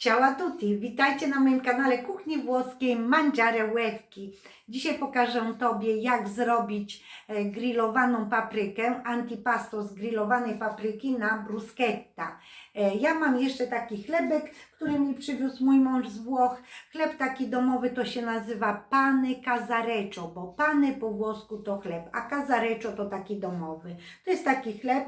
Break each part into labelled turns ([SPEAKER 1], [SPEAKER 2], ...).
[SPEAKER 1] Ciao a tutti, witajcie na moim kanale Kuchni Włoskiej Mangiare Łewki. Dzisiaj pokażę Tobie jak zrobić e, grillowaną paprykę, antipasto z grillowanej papryki na bruschetta. E, Ja mam jeszcze taki chlebek, który mi przywiózł mój mąż z Włoch. Chleb taki domowy to się nazywa pane casareccio, bo pane po włosku to chleb, a casareccio to taki domowy. To jest taki chleb,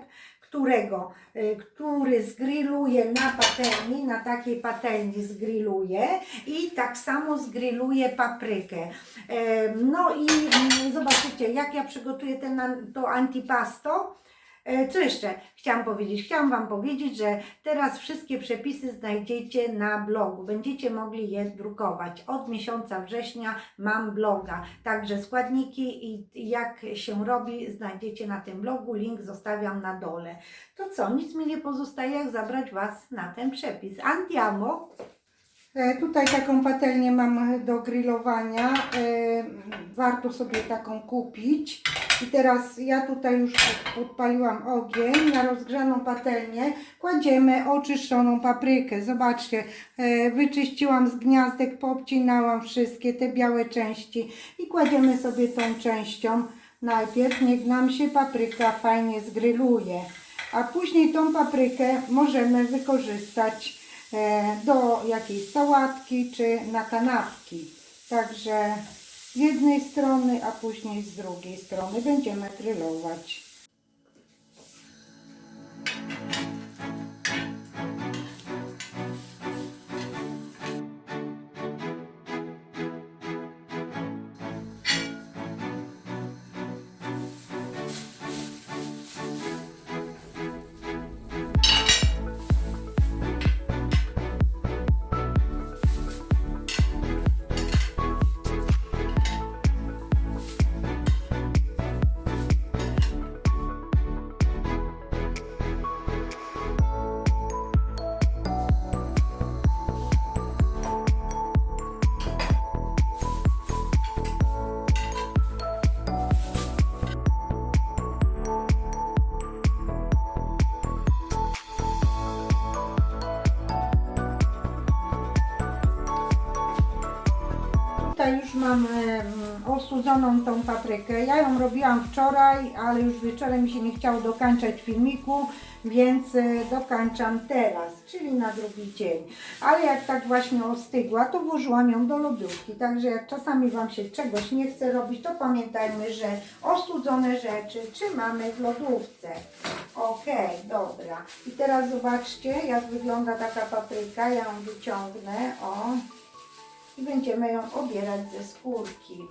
[SPEAKER 1] którego, y, który zgrilluje na patelni, na takiej patelni zgrilluje i tak samo zgrilluje paprykę. E, No i mm, zobaczycie, jak ja przygotuję ten, to antipasto. E, Co jeszcze chciałam powiedzieć? Chciałam Wam powiedzieć, że teraz wszystkie przepisy znajdziecie na blogu. Będziecie mogli je drukować. Od miesiąca września mam bloga. Także składniki i jak się robi znajdziecie na tym blogu. Link zostawiam na dole. To co? Nic mi nie pozostaje jak zabrać Was na ten przepis. Andiamo!
[SPEAKER 2] E, Tutaj taką patelnię mam do grillowania. E, Warto sobie taką kupić. I teraz ja tutaj już podpaliłam ogień na rozgrzaną patelnię. Kładziemy oczyszczoną paprykę. Zobaczcie, e, wyczyściłam z gniazdek, poobcinałam wszystkie te białe części i kładziemy sobie tą częścią. Najpierw niech nam się papryka fajnie zgryluje, a później tą paprykę możemy wykorzystać do jakiejś sałatki czy na kanapki. Także z jednej strony, a później z drugiej strony będziemy grillować. Tutaj już mam osudzoną tą paprykę. Ja ją robiłam wczoraj, ale już wieczorem mi się nie chciało dokańczać filmiku, więc e, dokańczam teraz, czyli na drugi dzień. Ale jak tak właśnie ostygła, to włożyłam ją do lodówki. Także jak czasami Wam się czegoś nie chce robić, to pamiętajmy, że ostudzone rzeczy trzymamy w lodówce. Okej, dobra. I teraz zobaczcie, jak wygląda taka papryka. Ja ją wyciągnę, o i będziemy ją obierać ze skórki.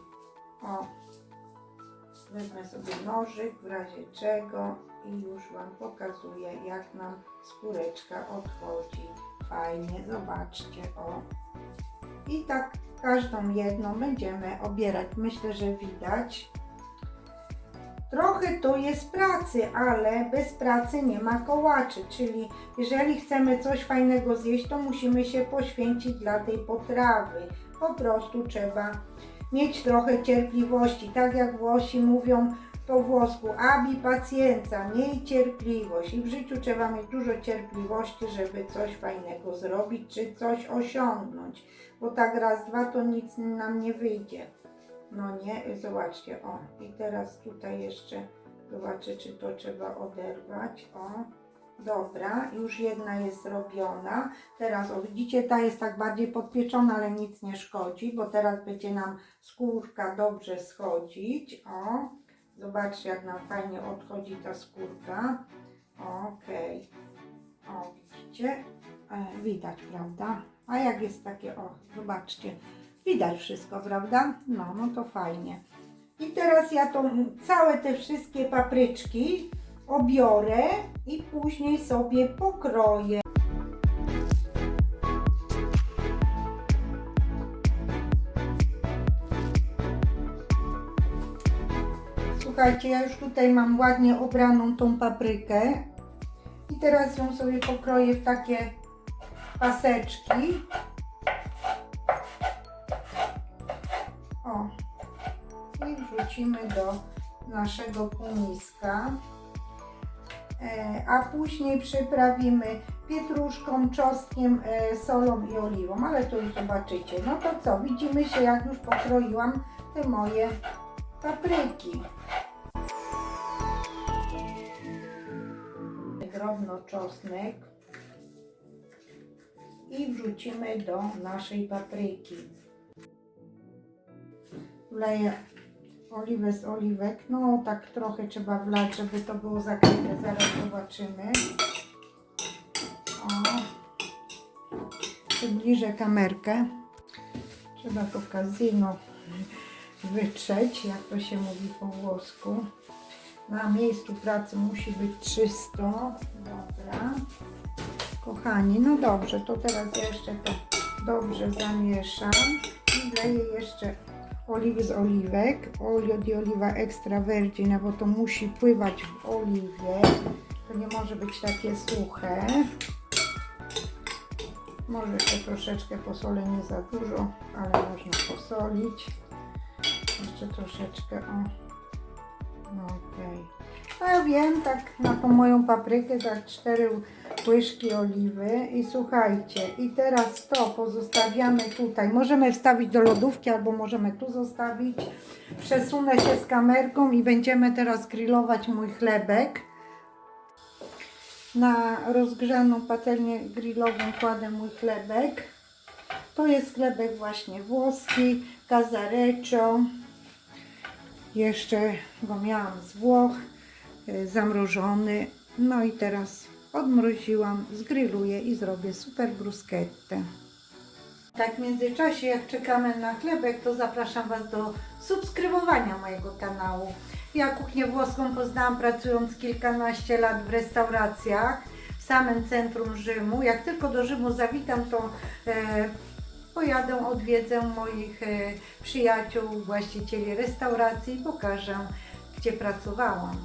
[SPEAKER 2] O, wezmę sobie nożyk w razie czego i już Wam pokazuję, jak nam skóreczka odchodzi. Fajnie, zobaczcie, o. I tak każdą jedną będziemy obierać. Myślę, że widać. Trochę to jest pracy, ale bez pracy nie ma kołaczy, czyli jeżeli chcemy coś fajnego zjeść, to musimy się poświęcić dla tej potrawy. Po prostu trzeba mieć trochę cierpliwości, tak jak Włosi mówią po włosku, abi pacjenza, miej cierpliwość i w życiu trzeba mieć dużo cierpliwości, żeby coś fajnego zrobić, czy coś osiągnąć, bo tak raz, dwa to nic nam nie wyjdzie. No nie, zobaczcie, o. I teraz tutaj jeszcze zobaczę, czy to trzeba oderwać. O, dobra, już jedna jest zrobiona. Teraz, o widzicie, ta jest tak bardziej podpieczona, ale nic nie szkodzi, bo teraz będzie nam skórka dobrze schodzić. O, zobaczcie, jak nam fajnie odchodzi ta skórka. Okej. O, widzicie? E, widać, prawda? A jak jest takie, o, zobaczcie. Widać wszystko, prawda? No, no to fajnie. I teraz ja to całe te wszystkie papryczki obiorę i później sobie pokroję. Słuchajcie, ja już tutaj mam ładnie obraną tą paprykę i teraz ją sobie pokroję w takie paseczki. I wrzucimy do naszego półmiska. E, a później przyprawimy pietruszką, czosnkiem, e, solą i oliwą, ale to już zobaczycie. No to co, widzimy się jak już pokroiłam te moje papryki. Drobno czosnek i wrzucimy do naszej papryki. Wleję oliwę z oliwek. No tak trochę trzeba wlać, żeby to było zakryte. Zaraz zobaczymy. O. Przybliżę kamerkę. Trzeba to kazino wytrzeć, jak to się mówi po włosku. Na miejscu pracy musi być czysto. Dobra. Kochani, no dobrze, to teraz jeszcze to dobrze zamieszam i wleję jeszcze oliwy z oliwek, olio di oliva extra vergine, bo to musi pływać w oliwie, to nie może być takie suche. Może jeszcze troszeczkę posolę, nie za dużo, ale można posolić. Jeszcze troszeczkę, o. No okej. No ja wiem, tak na tą moją paprykę, tak cztery łyżki oliwy i słuchajcie, i teraz to pozostawiamy tutaj. Możemy wstawić do lodówki albo możemy tu zostawić. Przesunę się z kamerką i będziemy teraz grillować mój chlebek. Na rozgrzaną patelnię grillową kładę mój chlebek. To jest chlebek właśnie włoski, casareccio. Jeszcze go miałam z Włoch, zamrożony. No i teraz odmroziłam, zgrilluję i zrobię super bruschettę. Tak w międzyczasie, jak czekamy na chlebek, to zapraszam Was do subskrybowania mojego kanału. Ja kuchnię włoską poznałam pracując kilkanaście lat w restauracjach w samym centrum Rzymu. Jak tylko do Rzymu zawitam, to e, pojadę, odwiedzę moich e, przyjaciół, właścicieli restauracji i pokażę, gdzie pracowałam.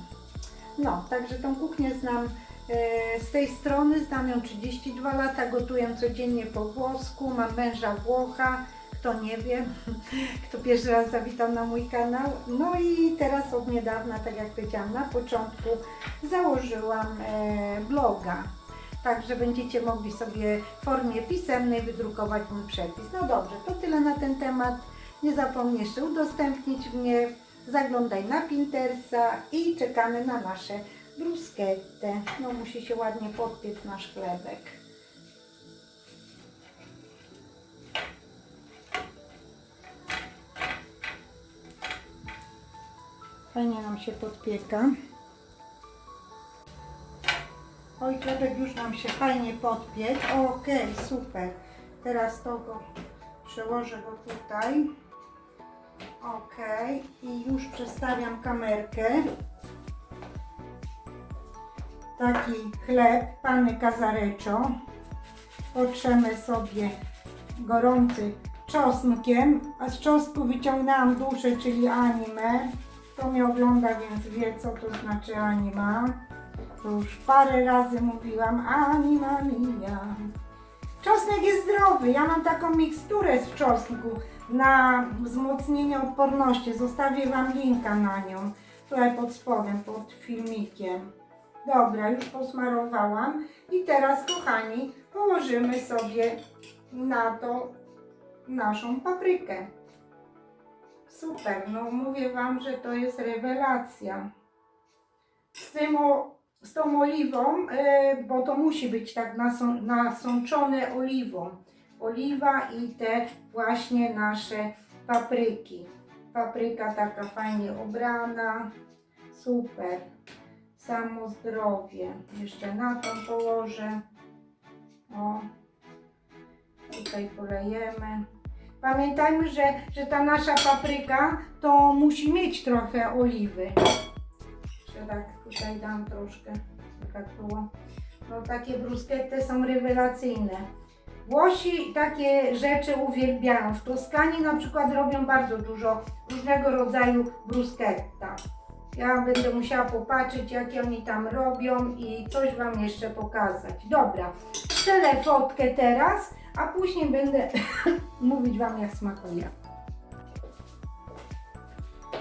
[SPEAKER 2] No, także tą kuchnię znam e, z tej strony, znam ją 32 lata, gotuję codziennie po włosku, mam męża Włocha, kto nie wie, kto pierwszy raz zawitał na mój kanał. No i teraz od niedawna, tak jak powiedziałam na początku, założyłam e, bloga. Także będziecie mogli sobie w formie pisemnej wydrukować mój przepis. No dobrze, to tyle na ten temat. Nie zapomnij jeszcze udostępnić mnie, zaglądaj na Pinteresta i czekamy na nasze bruschette. No musi się ładnie podpiec nasz chlebek. Fajnie nam się podpieka. Oj, chlebek już nam się fajnie podpiekł. Okej, super. Teraz to go przełożę go tutaj. Okej, i już przestawiam kamerkę. Taki chleb, panny casareccio. Potrzemy sobie gorący czosnkiem, a z czosnku wyciągnęłam duszę, czyli anime. Kto mnie ogląda, więc wie, co to znaczy anima. To już parę razy mówiłam, anima mia. Czosnek jest zdrowy. Ja mam taką miksturę z czosnku na wzmocnienie odporności. Zostawię Wam linka na nią. Tutaj pod spodem, pod filmikiem. Dobra, już posmarowałam. I teraz, kochani, położymy sobie na to naszą paprykę. Super, no mówię Wam, że to jest rewelacja. Z, tym o, z tą oliwą, e, bo to musi być tak nasą, nasączone oliwą. Oliwa i te właśnie nasze papryki. Papryka taka fajnie obrana. Super. Samo zdrowie. Jeszcze na tą położę. O. Tutaj polejemy. Pamiętajmy, że, że ta nasza papryka to musi mieć trochę oliwy. Jeszcze tak tutaj dam troszkę, tak było. No takie bruschette są rewelacyjne. Włosi takie rzeczy uwielbiają. W Toskanii na przykład robią bardzo dużo różnego rodzaju bruschetta. Ja będę musiała popatrzeć, jakie oni tam robią i coś Wam jeszcze pokazać. Dobra, strzelę fotkę teraz, a później będę mówić Wam, jak smakuje.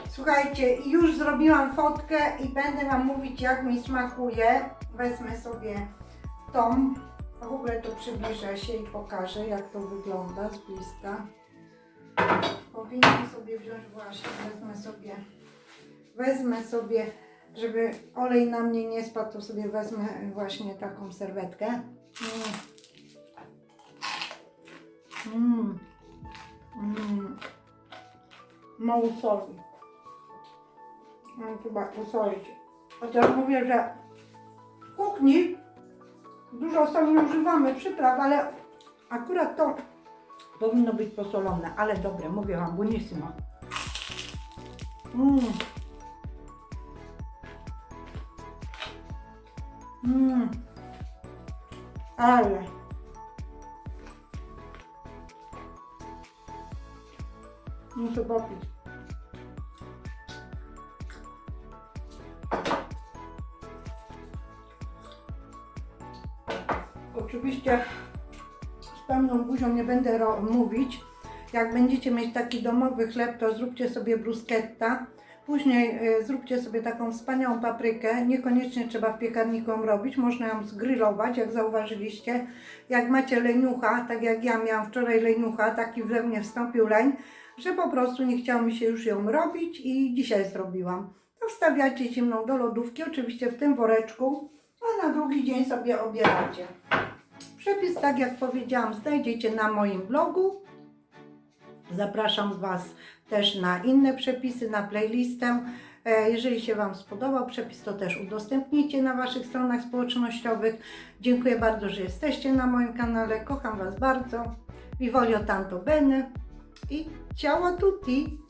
[SPEAKER 2] Słuchajcie, już zrobiłam fotkę i będę Wam mówić, jak mi smakuje. Wezmę sobie tą A w ogóle to przybliżę się i pokażę, jak to wygląda z bliska. Powinnam sobie wziąć właśnie, wezmę sobie, wezmę sobie, żeby olej na mnie nie spadł, to sobie wezmę właśnie taką serwetkę. Mm. Mm. Mm. Mało soli. Mam chyba usolić. Chociaż mówię, że w kuchni dużo nie używamy przypraw, ale akurat to powinno być posolone, ale dobre, mówię Wam, buonissimo. Mmm. Mmm. Ale. Muszę popić. Oczywiście z pełną buzią nie będę mówić. Jak będziecie mieć taki domowy chleb, to zróbcie sobie bruschetta. Później y, zróbcie sobie taką wspaniałą paprykę. Niekoniecznie trzeba w piekarniku ją robić, można ją zgrillować, jak zauważyliście. Jak macie leniucha, tak jak ja miałam wczoraj leniucha, taki we mnie wstąpił leń, że po prostu nie chciało mi się już ją robić i dzisiaj zrobiłam. To wstawiacie zimną do lodówki, oczywiście w tym woreczku, a na drugi dzień sobie obieracie. Przepis, tak jak powiedziałam, znajdziecie na moim blogu. Zapraszam Was też na inne przepisy, na playlistę. E, Jeżeli się Wam spodobał przepis, to też udostępnijcie na Waszych stronach społecznościowych. Dziękuję bardzo, że jesteście na moim kanale. Kocham Was bardzo. Vi voglio tanto bene i ciao a tutti!